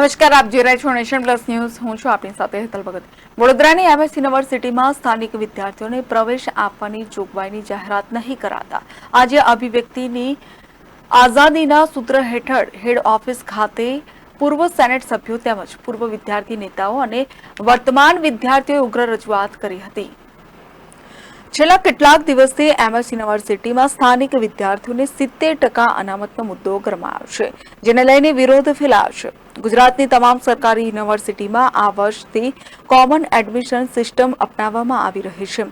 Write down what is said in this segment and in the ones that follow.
નમસ્કાર, આપ જોઈ રહ્યા છો નેશન પ્લસ ન્યૂઝ. હું છું આપની સાથે હેતલ ભગત. વડોદરાની એમએસ યુનિવર્સિટીમાં સ્થાનિક વિદ્યાર્થીઓને પ્રવેશ આપવાની જોગવાઈની જાહેરાત નહીં કરાતા. આજે અભિવ્યક્તિની આઝાદીના સૂત્ર હેઠળ હેડ ઓફિસ ખાતે પૂર્વ સેનેટ સભ્યો તેમજ પૂર્વ વિદ્યાર્થી નેતાઓ અને વર્તમાન વિદ્યાર્થીઓએ ઉગ્ર રજૂઆત કરી હતી. છેલ્લા કેટલાક દિવસથી એમએસ યુનિવર્સિટીમાં સ્થાનિક વિદ્યાર્થીઓને સિત્તેર ટકા અનામતનો મુદ્દો ગરમાયો છે, જેને લઈને વિરોધ ફેલાયો છે. ગુજરાતની તમામ સરકારી યુનિવર્સિટીમાં આ વર્ષથી કોમન એડમિશન સિસ્ટમ અપનાવવામાં આવી રહી છે.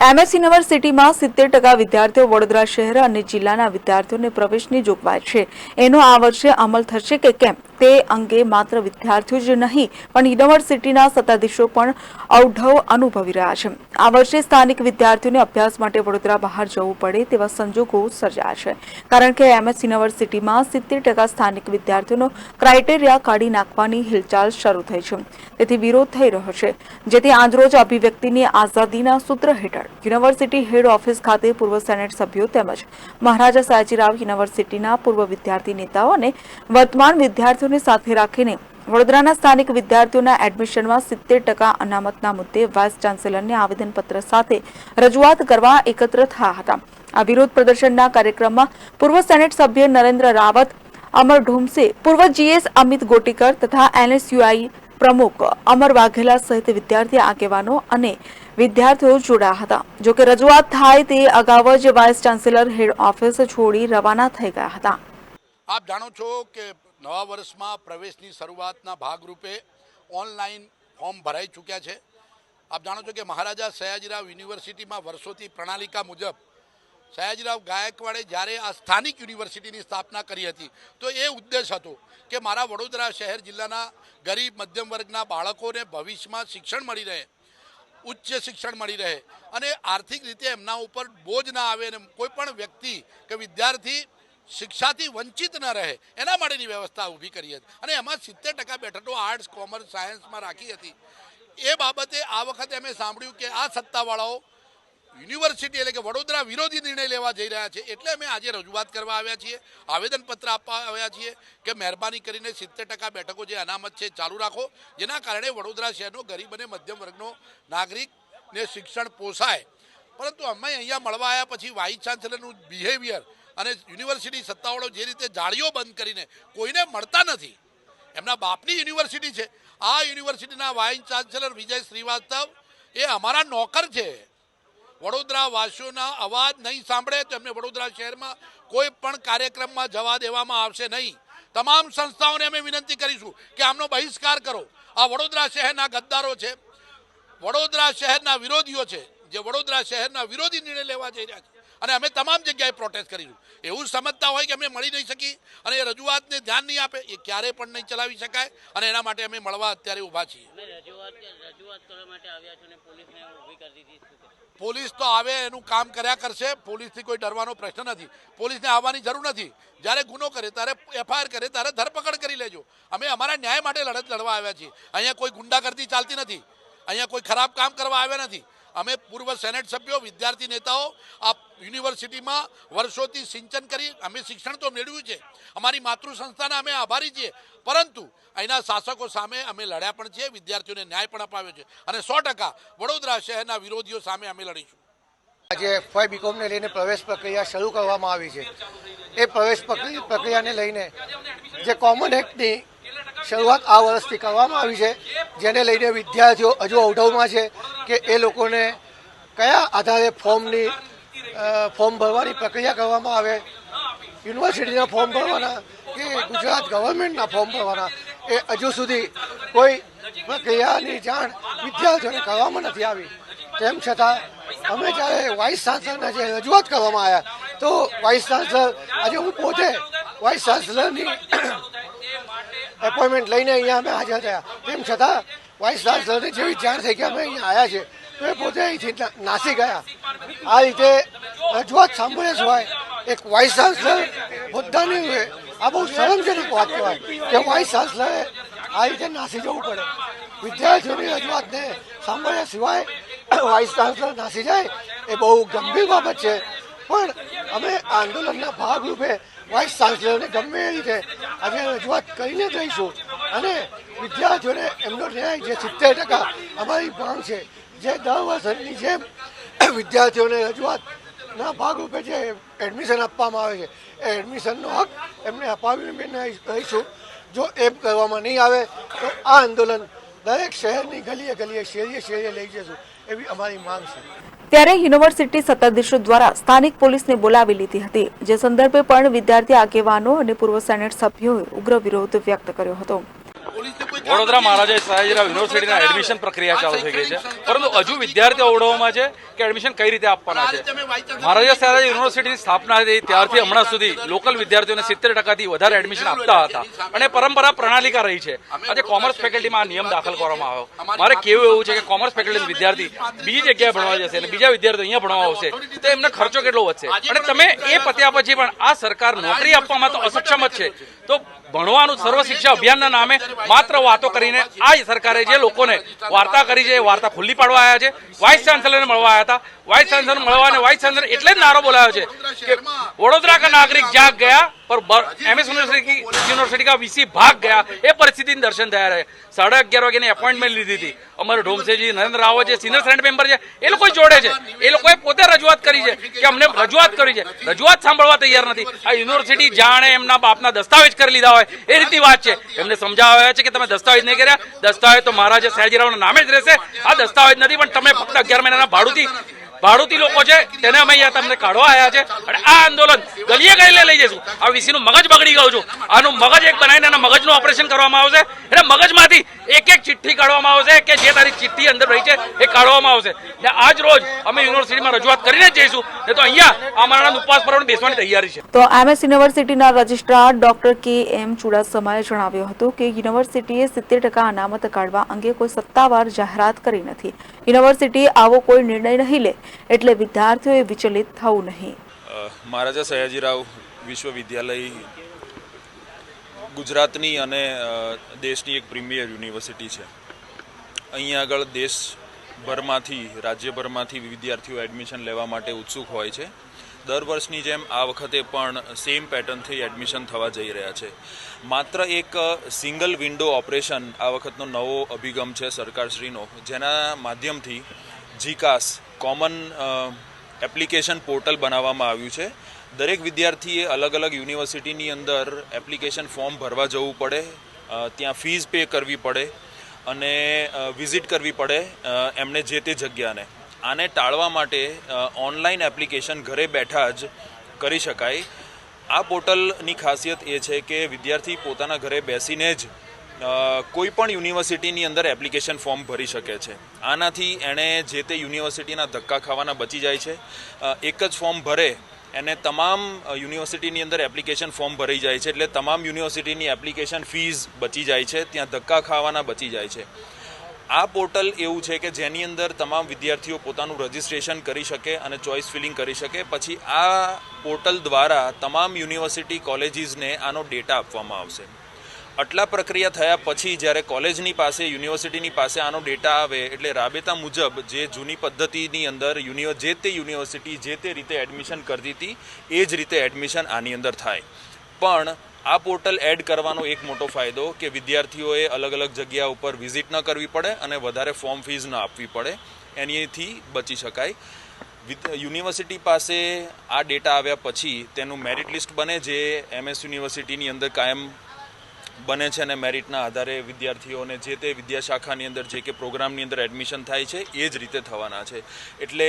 એમએસ યુનિવર્સિટીમાં સિત્તેર ટકા વિદ્યાર્થીઓ વડોદરા શહેર અને જિલ્લાના વિદ્યાર્થીઓને પ્રવેશની જોગવાઈ છે. એનો આ વર્ષે અમલ થશે કે કેમ? તે અંગે માત્ર વિદ્યાર્થીઓ જ નહીં, પણ યુનિવર્સિટીના સત્તાધીશો પણ અવઢવ અનુભવી રહ્યા છે. આ વર્ષે સ્થાનિક વિદ્યાર્થીઓને અભ્યાસ માટે વડોદરા બહાર જવું પડે તેવા સંજોગો સર્જાયા છે. કારણ કે એમએસ યુનિવર્સિટીમાં સિત્તેર ટકા સ્થાનિક વિદ્યાર્થીઓનો ક્રાઇટેરિયા કાઢી નાખવાની હિલચાલ શરૂ થઈ છે. તેથી વિરોધ થઈ રહ્યો છે. જેથી આજરોજ અભિવ્યક્તિની આઝાદીના સૂત્ર હેઠળ યુનિવર્સિટી હેડ ઓફિસ ખાતે પૂર્વ સેનેટ સભ્યો તેમજ મહારાજા સયાજીરાવ યુનિવર્સિટીના પૂર્વ વિદ્યાર્થી નેતાઓ અને વર્તમાન વિદ્યાર્થીઓને સાથે રાખીને વડોદરાના સ્થાનિક વિદ્યાર્થીઓના એડમિશનમાં સિત્તેર ટકા અનામતના મુદ્દે વાઇસ ચાન્સેલરને આવેદનપત્ર સાથે રજૂઆત કરવા એકત્ર થયા હતા. આ વિરોધ પ્રદર્શનના કાર્યક્રમમાં પૂર્વ સેનેટ સભ્ય નરેન્દ્ર રાવત, અમર ઢોમસે, પૂર્વ જીએસ અમિત ગોટીકર તથા એનએસયુઆઈ પ્રમુખ અમર વાઘેલા સહિત વિદ્યાર્થી આગેવાનો અને વિદ્યાર્થીઓ જોડાયા હતા. જોકે રજૂઆત થાય તે અગાઉ જ વાઇસ ચાન્સેલર હેડ ઓફિસ છોડી રવાના થઈ ગયા હતા. આપ જાણો છો કે નવા વર્ષમાં પ્રવેશની શરૂઆતના ભાગરૂપે ઓનલાઈન ફોર્મ ભરાઈ ચૂક્યા છે. આપ જાણો છો કે મહારાજા સયાજીરાવ યુનિવર્સિટીમાં વર્ષોથી પ્રણાલિકા મુજબ સયાજીરાવ ગાયકવાડે જ્યારે આ સ્થાનિક યુનિવર્સિટીની સ્થાપના કરી હતી, તો એ ઉદ્દેશ હતો કે મારા વડોદરા શહેર જિલ્લાના ગરીબ મધ્યમ વર્ગના બાળકોને ભવિષ્યમાં શિક્ષણ મળી રહે, ઉચ્ચ શિક્ષણ મળી રહે અને આર્થિક રીતે એમના ઉપર બોજ ના આવે અને કોઈ પણ વ્યક્તિ કે વિદ્યાર્થી શિક્ષાથી વંચિત ન રહે, એના માટેની વ્યવસ્થા ઊભી કરી હતી. અને એમાં સિત્તેર ટકા બેઠકો આર્ટ્સ, કોમર્સ, સાયન્સમાં રાખી હતી. એ બાબતે આ વખતે અમે સાંભળ્યું કે આ સત્તાવાળાઓ યુનિવર્સિટી એટલે વડોદરા વિરોધી નિર્ણય લેવા જઈ રહ્યા છે એટલે અમે આજે રજૂઆત કરવા આવ્યા છીએ, આવેદનપત્ર આપવા આવ્યા છીએ કે મહેરબાની કરીને સિત્તેર ટકા બેઠકો જે અનામત છે ચાલુ રાખો, જેના કારણે વડોદરા શહેરનો ગરીબ અને મધ્યમ વર્ગનો નાગરિકને શિક્ષણ પોસાય. પરંતુ અમે અહીંયા મળવા આવ્યા પછી વાઇસ ચાન્સેલરનું બિહેવિયર અને યુનિવર્સિટી સત્તાવાળો જે રીતે જાળીઓ બંધ કરીને કોઈને મળતા નથી, એમના બાપની યુનિવર્સિટી છે. આ યુનિવર્સિટીના વાઇસ ચાન્સેલર વિજય શ્રીવાસ્તવ એ અમારા નોકર છે. વડોદરા વાસીઓના અવાજ નહીં સાંભળે તો એમને વડોદરા શહેરમાં કોઈ પણ કાર્યક્રમમાં જવા દેવામાં આવશે નહીં. તમામ સંસ્થાઓને અમે વિનંતી કરીશું કે આમનો બહિષ્કાર કરો. આ વડોદરા શહેરના ગદ્દારો છે. વડોદરા શહેરના વિરોધીઓ છે. જે વડોદરા શહેરના વિરોધી નિર્ણય લેવા જઈ રહ્યા છે. અને અમે તમામ જગ્યાએ પ્રોટેસ્ટ કરીશું એવું સમજતા હોય કે અમે મળી નહીં શકી અને એ રજૂઆતને ધ્યાન નહીં આપે એ ક્યારે પણ નહીં ચલાવી શકાય. અને એના માટે અમે મળવા અત્યારે ઊભા છીએ? પોલીસ તો આવે એનું કામ કર્યા કરશે. પોલીસથી કોઈ ડરવાનો પ્રશ્ન નથી. પોલીસને આવવાની જરૂર નથી. જ્યારે ગુનો કરે ત્યારે એફઆઈઆર કરે ત્યારે ધરપકડ કરી લેજો. અમે અમારા ન્યાય માટે લડત લડવા આવ્યા છીએ. અહીંયા કોઈ ગુંડાગર્દી ચાલતી નથી. અહીંયા કોઈ ખરાબ કામ કરવા આવ્યા નથી. અમે પૂર્વ સેનેટ સભ્યો, વિદ્યાર્થી નેતાઓ, આ યુનિવર્સિટીમાં વર્ષોથી સિંચન કરી અમે શિક્ષણ તો મેળવ્યું છે. અમારી માતૃ સંસ્થાના અમે આભારી છીએ. પરંતુ અહીંના શાસકો સામે અમે લડ્યા પણ છીએ, વિદ્યાર્થીઓને ન્યાય પણ અપાવ્યો છે. અને સો ટકા વડોદરા શહેરના વિરોધીઓ સામે અમે લડીશું. આજે ફાઈ બીકોમને લઈને પ્રવેશ પ્રક્રિયા શરૂ કરવામાં આવી છે. એ પ્રવેશ પ્રક્રિ- પ્રક્રિયાને લઈને જે કોમન એક્ટની શરૂઆત આ વર્ષથી કરવામાં આવી છે, જેને લઈને વિદ્યાર્થીઓ હજુ અવઢવમાં છે કે એ લોકોને કયા આધારે ફોર્મની ફોર્મ ભરવાની પ્રક્રિયા કરવામાં આવે, યુનિવર્સિટીના ફોર્મ ભરવાના કે ગુજરાત ગવર્મેન્ટના ફોર્મ ભરવાના, એ હજુ સુધી કોઈ પ્રક્રિયાની જાણ વિદ્યાર્થીઓને કરવામાં નથી આવી. તેમ છતાં, અમે જ્યારે વાઇસ ચાન્સલરને જે રજૂઆત કરવામાં આવ્યા, તો વાઇસ ચાન્સલર, આજે હું પોતે વાઇસ ચાન્સલરની એપોઇન્ટમેન્ટ લઈને અહીંયા અમે હાજર થયા. તેમ છતાં વાઇસ ચાન્સલરને જેવી જાણ થઈ કે અમે અહીંયા આવ્યા છે તો એ પોતે અહીંથી નાસી ગયા. આ રીતે રજૂઆત સાંભળ્યા સિવાય એક વાઇસ ચાન્સલર હોદ્દાની હોય આ બહુ શરમજનક વાત કહેવાય કે વાઇસ ચાન્સલરે આ રીતે નાસી જવું પડે. વિદ્યાર્થીઓની રજૂઆતને સાંભળ્યા સિવાય વાઇસ ચાન્સલર નાસી જાય, એ બહુ ગંભીર બાબત છે. પણ અમે આંદોલનના ભાગરૂપે વાઇસ ચાન્સલરને ગમે એ રીતે આજે રજૂઆત કરીને જઈશું અને વિદ્યાર્થીઓને એમનો ન્યાય જે સિત્તેર ટકા અમારી માંગ છે, જે દર વર્ષની જેમ વિદ્યાર્થીઓને રજૂઆતના ભાગરૂપે જે એડમિશન આપવામાં આવે છે, એ એડમિશનનો હક એમને અપાવીને રહીશું જો એમ કરવામાં નહીં આવે, તો આ આંદોલન દરેક શહેરની ગલીએ ગલીએ, શેરીએ શેરીએ લઈ જશું એવી અમારી માંગ છે. ત્યારે યુનિવર્સિટી સત્તાધીશો દ્વારા સ્થાનિક પોલીસને બોલાવી લીધી હતી. જે સંદર્ભે પણ વિદ્યાર્થી આગેવાનો અને પૂર્વ સેનેટ સભ્યોએ ઉગ્ર વિરોધ વ્યક્ત કર્યો હતો. વડોદરા મહારાજા સયાજીરાવ યુનિવર્સિટીના એડમિશન પ્રક્રિયા ચાલુ થઈ ગઈ છે. પરંતુ હજુ વિદ્યાર્થીઓ અવડવામાં છે કે એડમિશન કઈ રીતે આપવાના છે? મહારાજા સયાજી યુનિવર્સિટીની સ્થાપના થઈ ત્યારથી હમણાં સુધી લોકલ વિદ્યાર્થીઓને સિત્તેર ટકાથી વધારે એડમિશન આપતા હતા. અને પરંપરા પ્રણાલિકા રહી છે. આજે કોમર્સ ફેકલ્ટીમાં આ નિયમ દાખલ કરવામાં આવ્યો. મારે કેવું એવું છે કે કોમર્સ ફેકલ્ટી વિદ્યાર્થી બીજી જગ્યાએ ભણવા જશે અને બીજા વિદ્યાર્થીઓ અહીંયા ભણવા આવશે તો એમનો ખર્ચો કેટલો વધશે? અને તમે એ પત્યા પછી પણ આ સરકાર નોકરી આપવામાં તો અસક્ષમ જ છે. તો ભણવાનું સર્વ શિક્ષા અભિયાનના નામે માત્ર વાતો કરીને આ સરકારે જે લોકોને વાર્તા કરી છે, એ વાર્તા ખુલ્લી પાડવા આવ્યા છે. વાઇસ ચાન્સલરને મળવા આવ્યા હતા. વાઇસ ચાન્સલર મળવાને વાઇસ ચાન્સલર એટલે જ નારો બોલાયો છે કે વડોદરા કા નાગરિક જાગ ગયા, પર એમએસ યુનિવર્સિટી કા વીસી ભાગ ગયા. એ પરિસ્થિતિનું દર્શન થયા રહે. સાડા અગિયાર વાગ્યાની એપોઇન્ટમેન્ટ લીધી હતી. અમારે ઢોમસેજી, નરેન્દ્ર રાવ છે સિનિયર સેનેટ મેમ્બર છે, એ લોકો જોડે છે. એ લોકોએ પોતે રજૂઆત કરી છે કે અમને રજૂઆત કરી છે. રજૂઆત સાંભળવા તૈયાર નથી. આ યુનિવર્સિટી જાણે એમના બાપના દસ્તાવેજ કરી લીધા હોય. એ રીતની વાત છે. એમને સમજાવ્યા છે કે તમે દસ્તાવેજ નહીં કર્યા. દસ્તાવેજ તો મહારાજા સયાજીરાવના નામે જ રહેશે. આ દસ્તાવેજ નથી, પણ તમે ફક્ત અગિયાર મહિનાના ભાડુથી ભાડુતી લોકો છે, તેને અમે અહીંયા તમને કાઢવા આવ્યા છે અને આ આંદોલન ગલીએ ગલીએ લઈ જઈશું. આ વીસીનું મગજ બગડી ગયું છું. આનું મગજ એક બનાવીને એના મગજનું ઓપરેશન કરવામાં આવશે. એટલે મગજમાંથી એક એક ચિઠ્ઠી કાઢવામાં આવશે કે જે તારી ચિઠ્ઠી અંદર રહી છે એ કાઢવામાં આવશે. ને આજ રોજ અમે યુનિવર્સિટીમાં રજૂઆત કરીને જ જઈશું. ને તો અહીંયા અમારા ઉપવાસ પર બેસવાની તૈયારી છે. તો એમએસ યુનિવર્સિટીના રજિસ્ટ્રાર ડોક્ટર કે એમ ચુડાસમાએ જણાવ્યું હતું કે યુનિવર્સિટીએ સિત્તેર ટકા અનામત કાઢવા અંગે કોઈ સત્તાવાર જાહેરાત કરી નથી. યુનિવર્સિટી આવો કોઈ નિર્ણય નહીં લે. એટલે વિદ્યાર્થીઓએ વિચલિત થવું નહીં. મહારાજા સયાજીરાવ વિશ્વવિદ્યાલય ગુજરાતની અને દેશની એક પ્રીમિયર યુનિવર્સિટી છે. અહીં આગળ દેશભરમાંથી, રાજ્યભરમાંથી વિદ્યાર્થીઓ એડમિશન લેવા માટે ઉત્સુક હોય છે. દર વર્ષની જેમ આ વખતે પણ સેમ પેટર્નથી એડમિશન થવા જઈ રહ્યા છે. માત્ર એક સિંગલ વિન્ડો ઓપરેશન આ વખતનો નવો અભિગમ છે સરકારશ્રીનો, જેના માધ્યમથી જીકાસ કોમન એપ્લિકેશન પોર્ટલ બનાવવામાં આવ્યું છે. દરેક વિદ્યાર્થીએ અલગ અલગ યુનિવર્સિટીની અંદર એપ્લિકેશન ફોર્મ ભરવા જવું પડે ત્યાં ફીઝ પે કરવી પડે અને વિઝિટ કરવી પડે એમને જે તે જગ્યાને. આને ટાળવા માટે ઓનલાઈન એપ્લિકેશન ઘરે બેઠા જ કરી શકાય. આ પોર્ટલની ખાસિયત એ છે કે વિદ્યાર્થી પોતાના ઘરે બેસીને જ કોઈ પણ યુનિવર્સિટીની અંદર એપ્લિકેશન ફોર્મ ભરી શકે છે. આનાથી એણે જે તે યુનિવર્સિટીના ધક્કા ખાવાના બચી જાય છે. એક જ ફોર્મ ભરે, એને તમામ યુનિવર્સિટીની અંદર એપ્લિકેશન ફોર્મ ભરાઈ જાય છે, એટલે તમામ યુનિવર્સિટીની એપ્લિકેશન ફીસ બચી જાય છે, ત્યાં ધક્કા ખાવાના બચી જાય છે. આ પોર્ટલ એવું છે કે જેની અંદર તમામ વિદ્યાર્થીઓ પોતાનું રજિસ્ટ્રેશન કરી શકે અને ચોઇસ ફિલિંગ કરી શકે. પછી આ પોર્ટલ દ્વારા તમામ યુનિવર્સિટી કોલેજીસને આનો ડેટા આપવામાં આવશે. આટલા પ્રક્રિયા થયા પછી જ્યારે કોલેજની પાસે, યુનિવર્સિટીની પાસે આનો ડેટા આવે, એટલે રાબેતા મુજબ જે જૂની પદ્ધતિની અંદર યુનિવર જે તે યુનિવર્સિટી, જે તે રીતે એડમિશન કરતી હતી, એ જ રીતે એડમિશન આની અંદર થાય. પણ આ પોર્ટલ એડ કરવાનો એક મોટો ફાયદો કે વિદ્યાર્થીઓએ અલગ અલગ જગ્યા ઉપર વિઝિટ ન કરવી પડે અને વધારે ફોર્મ ફીસ ન આપવી પડે. એનીથી બચી શકાય. યુનિવર્સિટી પાસે આ ડેટા આવ્યા પછી તેનું મેરિટ લિસ્ટ બને જે એમએસ યુનિવર્સિટીની અંદર કાયમ બને છે અને મેરિટના આધારે વિદ્યાર્થીઓને જે તે વિદ્યાશાખાની અંદર જે કે પ્રોગ્રામની અંદર એડમિશન થાય છે, એ જ રીતે થવાના છે. એટલે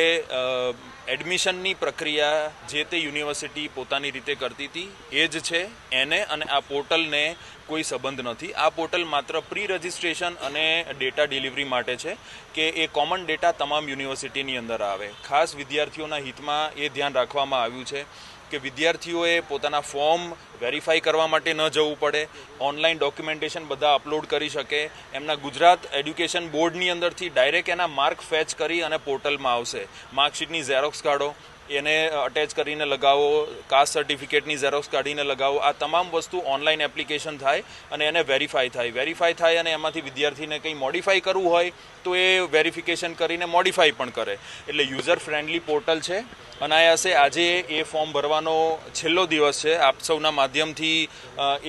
એડમિશનની પ્રક્રિયા જે તે યુનિવર્સિટી પોતાની રીતે કરતી હતી, એ જ છે. એને અને આ પોર્ટલને કોઈ સંબંધ નથી. આ પોર્ટલ માત્ર પ્રી રજિસ્ટ્રેશન અને ડેટા ડિલિવરી માટે છે કે એ કોમન ડેટા તમામ યુનિવર્સિટીની અંદર આવે. ખાસ વિદ્યાર્થીઓના હિતમાં એ ધ્યાન રાખવામાં આવ્યું છે. કે વિદ્યાર્થીઓએ પોતાના ફોર્મ વેરીફાઈ કરવા માટે ન જવું પડે, ઓનલાઈન ડોક્યુમેન્ટેશન બધા અપલોડ કરી શકે, એમના ગુજરાત એડ્યુકેશન બોર્ડની અંદરથી ડાયરેક્ટ એના માર્ક ફેચ કરી અને પોર્ટલમાં આવશે. માર્કશીટની ઝેરોક્સ કાઢો એને અટેચ કરીને લગાવો કાસ્ટ સર્ટિફિકેટની ઝેરોક્સ કાઢીને લગાવો. આ તમામ વસ્તુ ઓનલાઈન એપ્લિકેશન થાય અને એને વેરીફાઈ થાય. વેરીફાઈ થાય અને એમાંથી વિદ્યાર્થીને કંઈ મોડિફાઈ કરવું હોય તો એ વેરિફિકેશન કરીને મોડિફાઈ પણ કરે. એટલે યુઝર ફ્રેન્ડલી પોર્ટલ છે. અનાયાસે આજે એ ફોર્મ ભરવાનો છેલ્લો દિવસ છે. આપ સૌના માધ્યમથી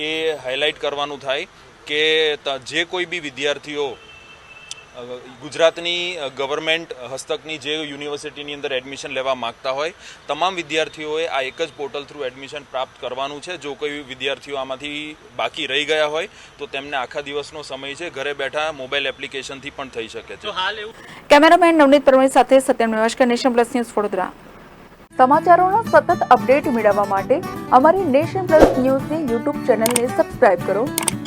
એ હાઇલાઇટ કરવાનું થાય કે જે કોઈ બી વિદ્યાર્થીઓ ગુજરાતની ગવર્મેન્ટ હસ્તકની જે યુનિવર્સિટીની અંદર એડમિશન લેવા માંગતા હોય તમામ વિદ્યાર્થીઓએ આ એક જ પોર્ટલ થ્રુ એડમિશન પ્રાપ્ત કરવાનું છે. જો કોઈ વિદ્યાર્થીઓ આમાંથી બાકી રહી ગયા હોય તો તેમને આખા દિવસનો સમય છે ઘરે બેઠા મોબાઈલ એપ્લિકેશનથી પણ થઈ શકે છે. હાલ એવું કેમેરામેન નવનીત પરમાર સાથે સત્યમ નમસ્કાર નેશન પ્લસ ન્યૂઝ વડોદરા. સમાચારોના સતત અપડેટ મેળવવા માટે અમારી નેશન પ્લસ ન્યૂઝની યુટ્યુબ ચેનલને સબસ્ક્રાઇબ કરો.